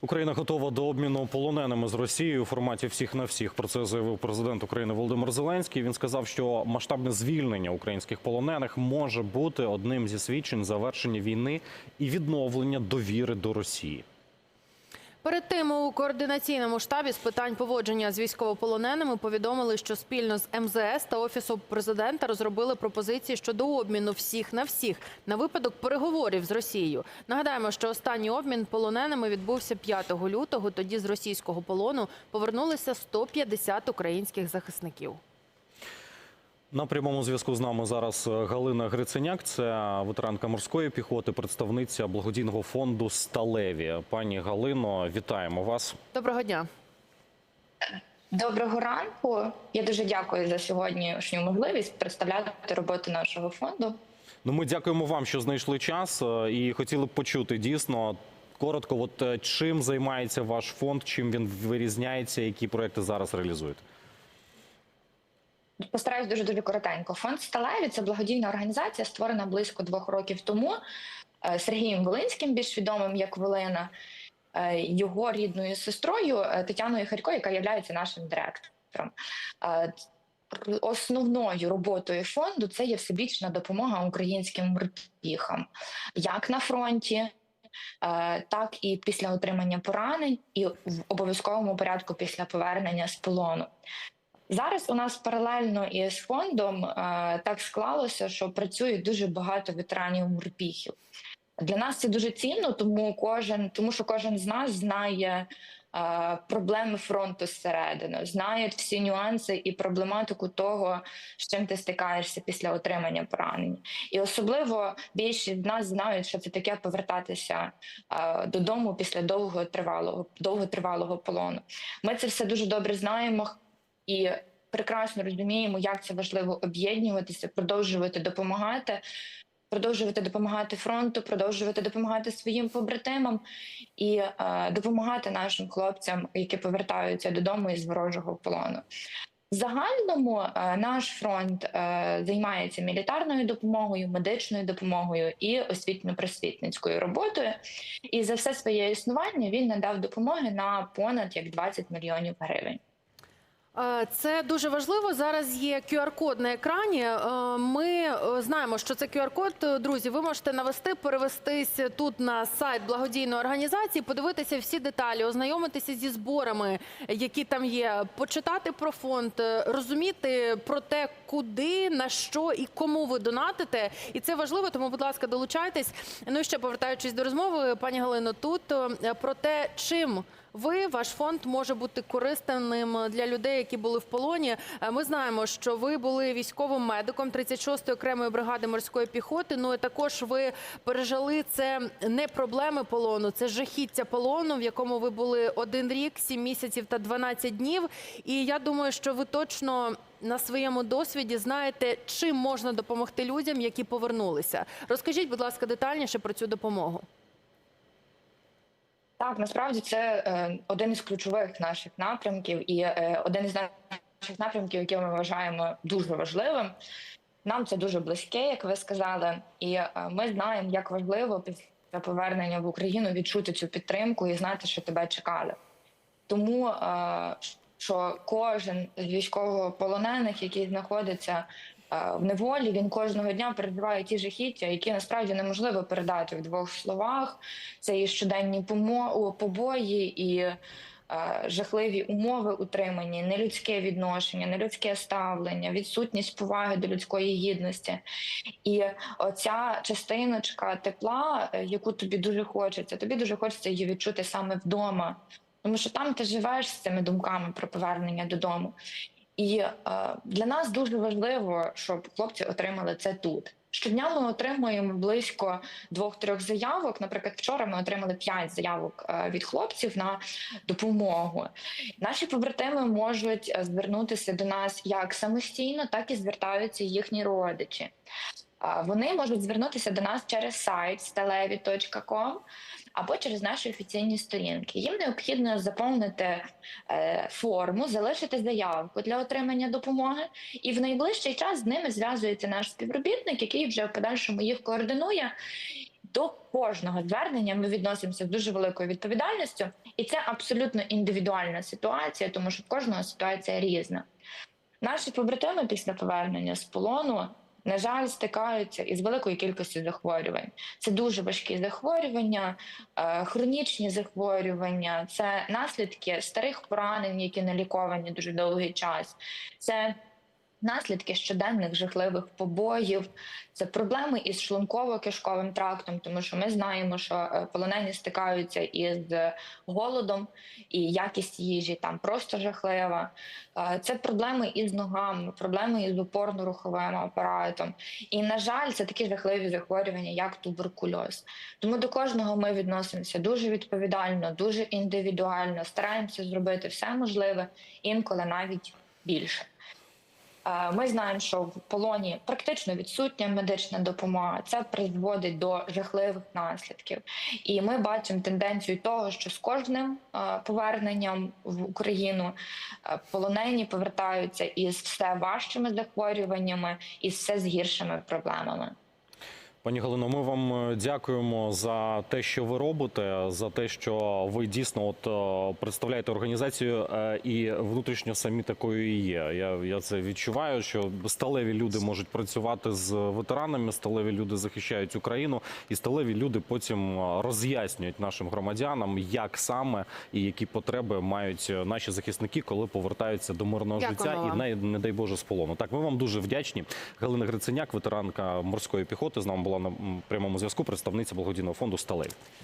Україна готова до обміну полоненими з Росією у форматі всіх на всіх. Про це заявив президент України Володимир Зеленський. Він сказав, що масштабне звільнення українських полонених може бути одним зі свідчень завершення війни і відновлення довіри до Росії. Перед тим у координаційному штабі з питань поводження з військовополоненими повідомили, що спільно з МЗС та офісом президента розробили пропозиції щодо обміну всіх на всіх на випадок переговорів з Росією. Нагадаємо, що останній обмін полоненими відбувся 5 лютого. Тоді з російського полону повернулися 150 українських захисників. На прямому зв'язку з нами зараз е, Галина Гриценяк, це ветеранка морської піхоти, представниця благодійного фонду Сталеві. Пані Галино, вітаємо вас. Доброго дня. Доброго ранку. Я дуже дякую за сьогоднішню можливість представляти роботу нашого фонду. Ну, ми дякуємо вам, що знайшли час, е, і хотіли б почути дійсно коротко, от е, чим займається ваш фонд, чим він вирізняється, які проекти зараз реалізуєте. Постараюсь дуже дуже коротенько. Фонд Сталеві це благодійна організація, створена близько двох років тому е, Сергієм Волинським, більш відомим як Волина, е, його рідною сестрою е, Тетяною Харько, яка є нашим директором. Основною роботою фонду це є всебічна допомога українським морпіхам, як на фронті, так і після отримання поранень, і в обов'язковому порядку після повернення з полону. Зараз у нас паралельно із фондом е, так склалося, що працює дуже багато ветеранів морпіхів. Для нас це дуже цінно, тому кожен, тому що кожен з нас знає е, проблеми фронту зсередини, знає всі нюанси і проблематику того, з чим ти стикаєшся після отримання поранення. І особливо більшість з нас знають, що це таке повертатися е, додому після довготривалого, довготривалого полону. Ми це все дуже добре знаємо і прекрасно розуміємо, як це важливо об'єднуватися, продовжувати допомагати, продовжувати допомагати фронту, продовжувати допомагати своїм побратимам і е, допомагати нашим хлопцям, які повертаються додому із ворожого полону. В загальному е, наш фронт е, займається мілітарною допомогою, медичною допомогою і освітньо-просвітницькою роботою. І за все своє існування він надав допомоги на понад як 20 мільйонів гривень. Е, Це дуже важливо. Зараз є QR-код на екрані. Е, Ми е, знаємо, що це QR-код. Друзі, ви можете навести, перевестись тут на сайт благодійної організації, подивитися всі деталі, ознайомитися зі зборами, які там є, почитати про фонд, розуміти про те, куди, на що і кому ви донатите. І це важливо, тому, будь ласка, долучайтесь. Ну і ще повертаючись до розмови, пані Галино, тут про те, чим. Ви, ваш фонд може бути корисним для людей, які були в полоні. Е, Ми знаємо, що ви були військовим медиком 36-ї окремої бригади морської піхоти. Ну і також ви пережили це не проблеми полону, це жахіття полону, в якому ви були один рік, сім місяців та 12 днів. І я думаю, що ви точно. На своєму досвіді знаєте, чим можна допомогти людям, які повернулися. Розкажіть, будь ласка, детальніше про цю допомогу. Так, насправді це е, один із ключових наших напрямків, і е, один із наших напрямків, які ми вважаємо дуже важливим. Нам це дуже близьке, як ви сказали, і е, ми знаємо, як важливо після повернення в Україну відчути цю підтримку і знати, що тебе чекали. Тому що кожен з військовополонених, який знаходиться в неволі, він кожного дня переживає ті жахіття, які насправді неможливо передати в двох словах. Це і щоденні побої, і е, жахливі умови утримання, нелюдське відношення, нелюдське ставлення, відсутність поваги до людської гідності. І оця частиночка тепла, е, яку тобі дуже хочеться, тобі дуже хочеться її відчути саме вдома. Тому що там ти живеш з цими думками про повернення додому. І е, для нас дуже важливо, щоб хлопці отримали це тут. Щодня ми отримуємо близько двох-трьох заявок. Наприклад, вчора ми отримали п'ять заявок е, від хлопців на допомогу. Наші побратими можуть е, звернутися до нас як самостійно, так і звертаються їхні родичі. Вони можуть звернутися до нас через сайт stalevi.com або через наші офіційні сторінки. Їм необхідно заповнити е, форму, залишити заявку для отримання допомоги, і в найближчий час з ними зв'язується наш співробітник, який вже в подальшому їх координує. до кожного звернення ми відносимося з дуже великою відповідальністю, і це абсолютно індивідуальна ситуація, тому що в кожного ситуація різна. Наші побратими після повернення з полону, на жаль, стикаються із великою кількістю захворювань. Це дуже важкі захворювання, е, хронічні захворювання, це наслідки старих поранень, які не ліковані дуже довгий час. Це наслідки щоденних жахливих побоїв, це проблеми із шлунково-кишковим трактом, тому що ми знаємо, що е, полонені стикаються із голодом, і якість їжі там просто жахлива. Е, Це проблеми із ногами, проблеми із опорно-руховим апаратом. І, на жаль, це такі жахливі захворювання, як туберкульоз. Тому до кожного ми відносимося дуже відповідально, дуже індивідуально, стараємося зробити все можливе, інколи навіть більше. Е, Ми знаємо, що в полоні практично відсутня медична допомога. Це призводить до жахливих наслідків. І ми бачимо тенденцію того, що з кожним е, поверненням в Україну е, полонені повертаються із все важчими захворюваннями і все з гіршими проблемами. Пані Галино, ми вам е, дякуємо за те, що ви робите, за те, що ви дійсно от е, представляєте організацію е, і внутрішньо самі такою і є. Я, я це відчуваю, що сталеві люди можуть працювати з ветеранами, сталеві люди захищають Україну, і сталеві люди потім роз'яснюють нашим громадянам, як саме і які потреби мають наші захисники, коли повертаються до мирного Дякуємо життя і не, не дай Боже з полону. Так, ми вам дуже вдячні. Галина Гриценяк, ветеранка морської піхоти, з нами була на прямому зв'язку, представниця благодійного фонду Сталеві.